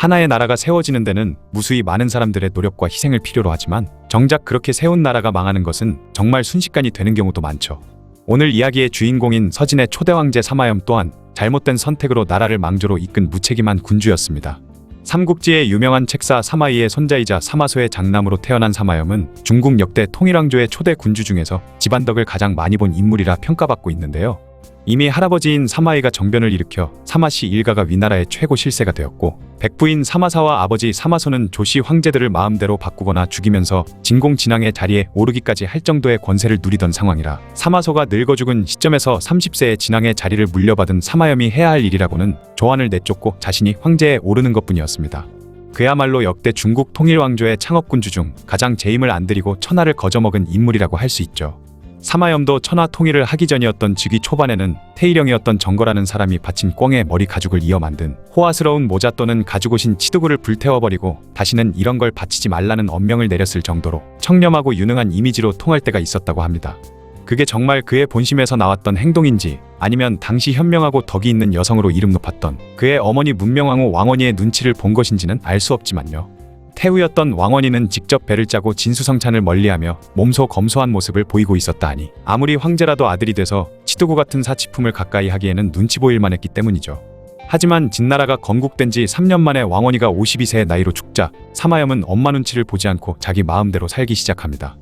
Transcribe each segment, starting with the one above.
하나의 나라가 세워지는 데는 무수히 많은 사람들의 노력과 희생을 필요로 하지만 정작 그렇게 세운 나라가 망하는 것은 정말 순식간이 되는 경우도 많죠. 오늘 이야기의 주인공인 서진의 초대 황제 사마염 또한 잘못된 선택으로 나라를 망조로 이끈 무책임한 군주였습니다. 삼국지의 유명한 책사 사마이의 손자이자 사마소의 장남으로 태어난 사마염은 중국 역대 통일왕조의 초대 군주 중에서 집안덕을 가장 많이 본 인물이라 평가받고 있는데요. 이미 할아버지인 사마이가 정변을 일으켜 사마씨 일가가 위나라의 최고 실세가 되었고 백부인 사마사와 아버지 사마소는 조씨 황제들을 마음대로 바꾸거나 죽이면서 진공진왕의 자리에 오르기까지 할 정도의 권세를 누리던 상황이라 사마소가 늙어 죽은 시점에서 30세의 진왕의 자리를 물려받은 사마염이 해야 할 일이라고는 조안을 내쫓고 자신이 황제에 오르는 것뿐이었습니다. 그야말로 역대 중국 통일왕조의 창업군주 중 가장 재임을 안 들이고 천하를 거저먹은 인물이라고 할 수 있죠. 사마염도 천하 통일을 하기 전이었던 즉위 초반에는 태일령이었던 정거라는 사람이 바친 꿩의 머리 가죽을 이어 만든 호화스러운 모자 또는 가죽옷인 치두구를 불태워버리고 다시는 이런 걸 바치지 말라는 엄명을 내렸을 정도로 청렴하고 유능한 이미지로 통할 때가 있었다고 합니다. 그게 정말 그의 본심에서 나왔던 행동인지 아니면 당시 현명하고 덕이 있는 여성으로 이름 높았던 그의 어머니 문명왕후 왕원이의 눈치를 본 것인지는 알 수 없지만요. 태우였던 왕원이는 직접 배를 짜고 진수성찬을 멀리하며 몸소 검소한 모습을 보이고 있었다 하니 아무리 황제라도 아들이 돼서 치두구 같은 사치품을 가까이 하기에는 눈치 보일만 했기 때문이죠. 하지만 진나라가 건국된 지 3년 만에 왕원이가 52세의 나이로 죽자 사마염은 엄마 눈치를 보지 않고 자기 마음대로 살기 시작합니다.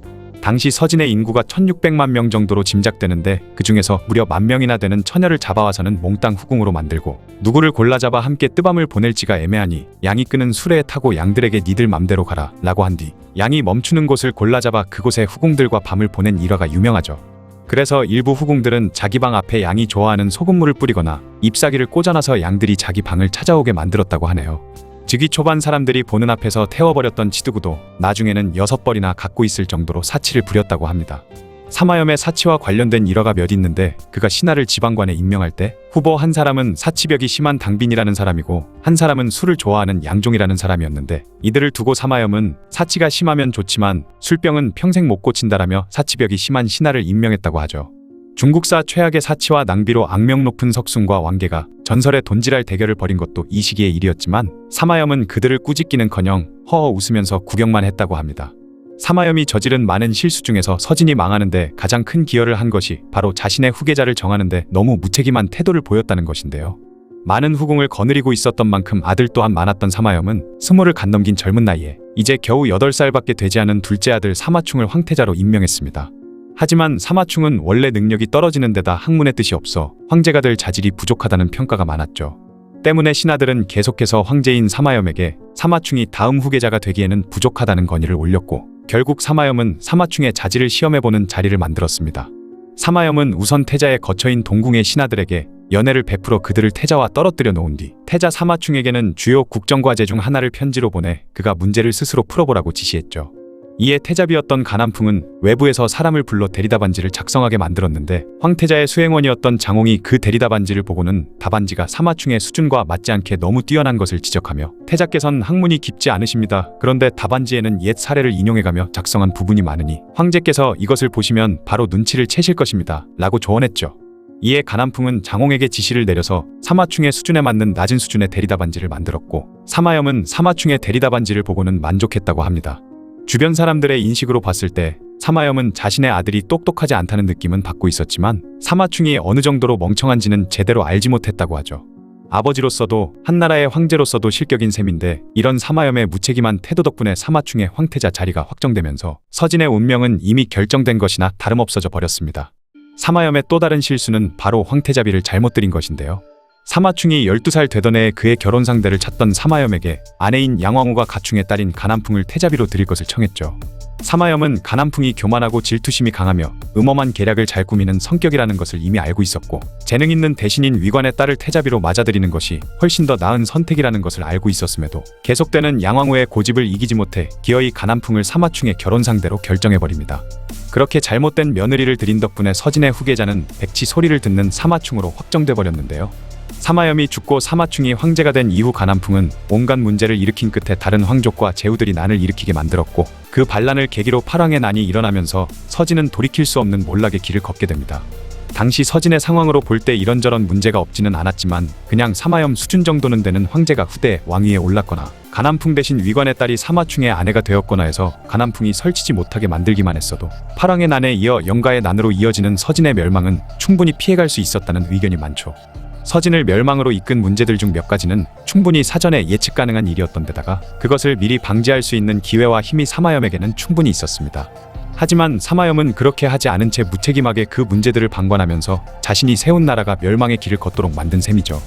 당시 서진의 인구가 1600만 명 정도로 짐작되는데 그 중에서 무려 만 명이나 되는 처녀를 잡아와서는 몽땅 후궁으로 만들고 누구를 골라 잡아 함께 뜨밤을 보낼지가 애매하니 양이 끄는 수레에 타고 양들에게 니들 맘대로 가라 라고 한 뒤 양이 멈추는 곳을 골라 잡아 그곳에 후궁들과 밤을 보낸 일화가 유명하죠. 그래서 일부 후궁들은 자기 방 앞에 양이 좋아하는 소금물을 뿌리거나 잎사귀를 꽂아놔서 양들이 자기 방을 찾아오게 만들었다고 하네요. 즉위 초반 사람들이 보는 앞에서 태워버렸던 치두구도 나중에는 여섯 벌이나 갖고 있을 정도로 사치를 부렸다고 합니다. 사마염의 사치와 관련된 일화가 몇 있는데 그가 신하를 지방관에 임명할 때 후보 한 사람은 사치벽이 심한 당빈이라는 사람이고 한 사람은 술을 좋아하는 양종이라는 사람이었는데 이들을 두고 사마염은 사치가 심하면 좋지만 술병은 평생 못 고친다라며 사치벽이 심한 신하를 임명했다고 하죠. 중국사 최악의 사치와 낭비로 악명 높은 석순과 왕계가 전설의 돈지랄 대결을 벌인 것도 이 시기의 일이었지만 사마염은 그들을 꾸짖기는커녕 허허 웃으면서 구경만 했다고 합니다. 사마염이 저지른 많은 실수 중에서 서진이 망하는데 가장 큰 기여를 한 것이 바로 자신의 후계자를 정하는데 너무 무책임한 태도를 보였다는 것인데요. 많은 후궁을 거느리고 있었던 만큼 아들 또한 많았던 사마염은 스물을 간 넘긴 젊은 나이에 이제 겨우 8살밖에 되지 않은 둘째 아들 사마충을 황태자로 임명했습니다. 하지만 사마충은 원래 능력이 떨어지는 데다 학문의 뜻이 없어 황제가 될 자질이 부족하다는 평가가 많았죠. 때문에 신하들은 계속해서 황제인 사마염에게 사마충이 다음 후계자가 되기에는 부족하다는 건의를 올렸고 결국 사마염은 사마충의 자질을 시험해보는 자리를 만들었습니다. 사마염은 우선 태자의 거처인 동궁의 신하들에게 연애를 베풀어 그들을 태자와 떨어뜨려 놓은 뒤 태자 사마충에게는 주요 국정과제 중 하나를 편지로 보내 그가 문제를 스스로 풀어보라고 지시했죠. 이에 태자비였던 가남풍은 외부에서 사람을 불러 대리다 반지를 작성하게 만들었는데 황태자의 수행원이었던 장홍이 그 대리다 반지를 보고는 답안지가 사마충의 수준과 맞지 않게 너무 뛰어난 것을 지적하며 태자께선 학문이 깊지 않으십니다. 그런데 답안지에는 옛 사례를 인용해가며 작성한 부분이 많으니 황제께서 이것을 보시면 바로 눈치를 채실 것입니다. 라고 조언했죠. 이에 가남풍은 장홍에게 지시를 내려서 사마충의 수준에 맞는 낮은 수준의 대리다 반지를 만들었고 사마염은 사마충의 대리다 반지를 보고는 만족했다고 합니다. 주변 사람들의 인식으로 봤을 때 사마염은 자신의 아들이 똑똑하지 않다는 느낌은 받고 있었지만 사마충이 어느 정도로 멍청한지는 제대로 알지 못했다고 하죠. 아버지로서도 한나라의 황제로서도 실격인 셈인데 이런 사마염의 무책임한 태도 덕분에 사마충의 황태자 자리가 확정되면서 서진의 운명은 이미 결정된 것이나 다름없어져 버렸습니다. 사마염의 또 다른 실수는 바로 황태자비를 잘못 드린 것인데요. 사마충이 12살 되던 해에 그의 결혼 상대를 찾던 사마염에게 아내인 양왕후가 가충의 딸인 가남풍을 태자비로 드릴 것을 청했죠. 사마염은 가남풍이 교만하고 질투심이 강하며 음험한 계략을 잘 꾸미는 성격이라는 것을 이미 알고 있었고 재능 있는 대신인 위관의 딸을 태자비로 맞아들이는 것이 훨씬 더 나은 선택이라는 것을 알고 있었음에도 계속되는 양왕후의 고집을 이기지 못해 기어이 가남풍을 사마충의 결혼 상대로 결정해버립니다. 그렇게 잘못된 며느리를 들인 덕분에 서진의 후계자는 백치 소리를 듣는 사마충으로 확정돼 버렸는데요. 사마염이 죽고 사마충이 황제가 된 이후 가남풍은 온갖 문제를 일으킨 끝에 다른 황족과 제후들이 난을 일으키게 만들었고 그 반란을 계기로 팔왕의 난이 일어나면서 서진은 돌이킬 수 없는 몰락의 길을 걷게 됩니다. 당시 서진의 상황으로 볼 때 이런저런 문제가 없지는 않았지만 그냥 사마염 수준 정도는 되는 황제가 후대 왕위에 올랐거나 가남풍 대신 위관의 딸이 사마충의 아내가 되었거나 해서 가남풍이 설치지 못하게 만들기만 했어도 파랑의 난에 이어 영가의 난으로 이어지는 서진의 멸망은 충분히 피해갈 수 있었다는 의견이 많죠. 서진을 멸망으로 이끈 문제들 중 몇 가지는 충분히 사전에 예측 가능한 일이었던 데다가 그것을 미리 방지할 수 있는 기회와 힘이 사마염에게는 충분히 있었습니다. 하지만 사마염은 그렇게 하지 않은 채 무책임하게 그 문제들을 방관하면서 자신이 세운 나라가 멸망의 길을 걷도록 만든 셈이죠.